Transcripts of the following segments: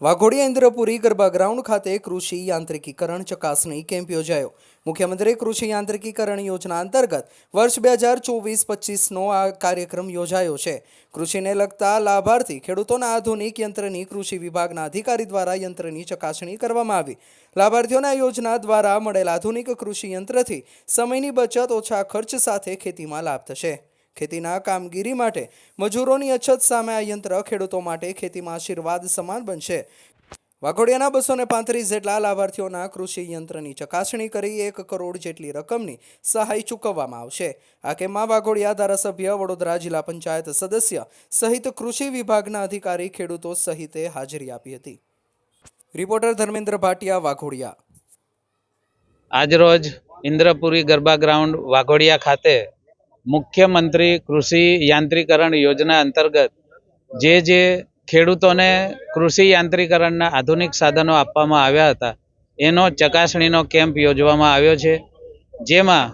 Waghodia Indrapuri garba ground ખાતે કૃષિ યાંત્રિકીકરણ ચકાસણી કેમ્પ યોજાયો. મુખ્યમંત્રી કૃષિ યાંત્રિકીકરણ યોજના અંતર્ગત વર્ષ બે હજાર ચોવીસ પચીસનો આ કાર્યક્રમ યોજાયો છે. કૃષિને લગતા લાભાર્થી ખેડૂતોના આધુનિક યંત્રની કૃષિ વિભાગના અધિકારી દ્વારા યંત્રની ચકાસણી કરવામાં આવી. લાભાર્થીઓના યોજના દ્વારા મળેલ આધુનિક કૃષિ યંત્રથી સમયની બચત, ઓછા ખર્ચ સાથે ખેતીમાં લાભ થશે. ખેતીના કામગીરી માટે મજૂરોની અછત સામે આ યંત્ર ખેડૂતો માટે ખેતીમાં આશીર્વાદ સમાન બનશે. વાઘોડિયાના બસો ને પાંત્રીસ જેટલા લાભાર્થીઓના કૃષિ યંત્રની ચકાસણી કરી એક કરોડ જેટલી રકમની સહાય ચૂકવવામાં આવશે. આ કેમ્પમાં વાઘોડિયા ધારાસભ્ય વડોદરા જિલ્લા પંચાયત સદસ્ય સહિત કૃષિ વિભાગના અધિકારી ખેડૂતો સહિતે હાજરી આપી હતી. રિપોર્ટર ધર્મેન્દ્ર ભાટિયા, વાઘોડિયા. આજરોજ ઇન્દ્રપુરી ગરબા ગ્રાઉન્ડ વાઘોડિયા ખાતે મુખ્યમંત્રી કૃષિ યાંત્રીકરણ યોજના અંતર્ગત જે જે ખેડૂતોને કૃષિ યાંત્રીકરણના આધુનિક સાધનો આપવામાં આવ્યા હતા, એનો ચકાસણીનો કેમ્પ યોજવામાં આવ્યો છે. જેમાં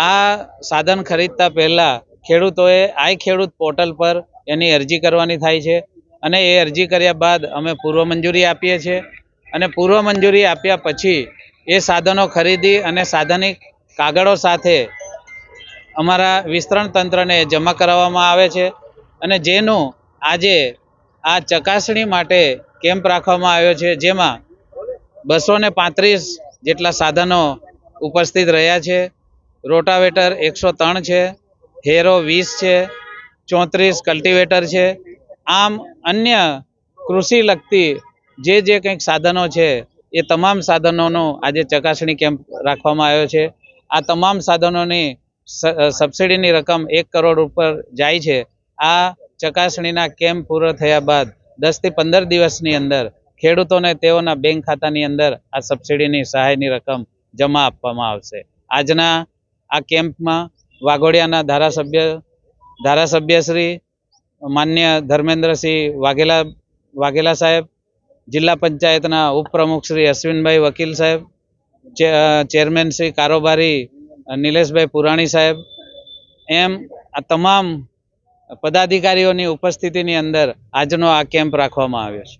આ સાધન ખરીદતા પહેલાં ખેડૂતોએ આઈ ખેડૂત પોર્ટલ પર એની અરજી કરવાની થાય છે અને એ અરજી કર્યા બાદ અમે પૂર્વ મંજૂરી આપીએ છીએ અને પૂર્વ મંજૂરી આપ્યા પછી એ સાધનો ખરીદી અને સાધનિક કાગળો સાથે અમારા વિસ્તરણ તંત્રને જમા કરાવવામાં આવે છે અને જેનું આજે આ ચકાસણી માટે કેમ્પ રાખવામાં આવ્યો છે, જેમાં બસો પાંત્રીસ જેટલા સાધનો ઉપસ્થિત રહ્યા છે. રોટાવેટર એકસો ત્રણ છે, હેરો વીસ છે, ચોત્રીસ કલ્ટિવેટર છે. આમ અન્ય કૃષિ લગતી જે જે કંઈક સાધનો છે, એ તમામ સાધનોનો આજે ચકાસણી કેમ્પ રાખવામાં આવ્યો છે. આ તમામ સાધનોની સબસિડીની રકમ એક કરોડ ઉપર જાય છે. આ ચકાસણીના કેમ્પ પૂરો થયા બાદ દસથી પંદર દિવસની અંદર ખેડૂતોને તેઓના બેંક ખાતાની અંદર આ સબસિડીની સહાયની રકમ જમા આપવામાં આવશે. આજના આ કેમ્પમાં વાઘોડિયાના ધારાસભ્ય, ધારાસભ્યશ્રી માન્ય ધર્મેન્દ્રસિંહ વાઘેલા વાઘેલા સાહેબ, જિલ્લા પંચાયતના ઉપપ્રમુખ શ્રી અશ્વિનભાઈ વકીલ સાહેબ ચેરમેન શ્રી કારોબારી નિલેશભાઈ પુરાણી સાહેબ, એમ આ તમામ પદાધિકારીઓની ઉપસ્થિતિની અંદર આજનો આ કેમ્પ રાખવામાં આવ્યો છે.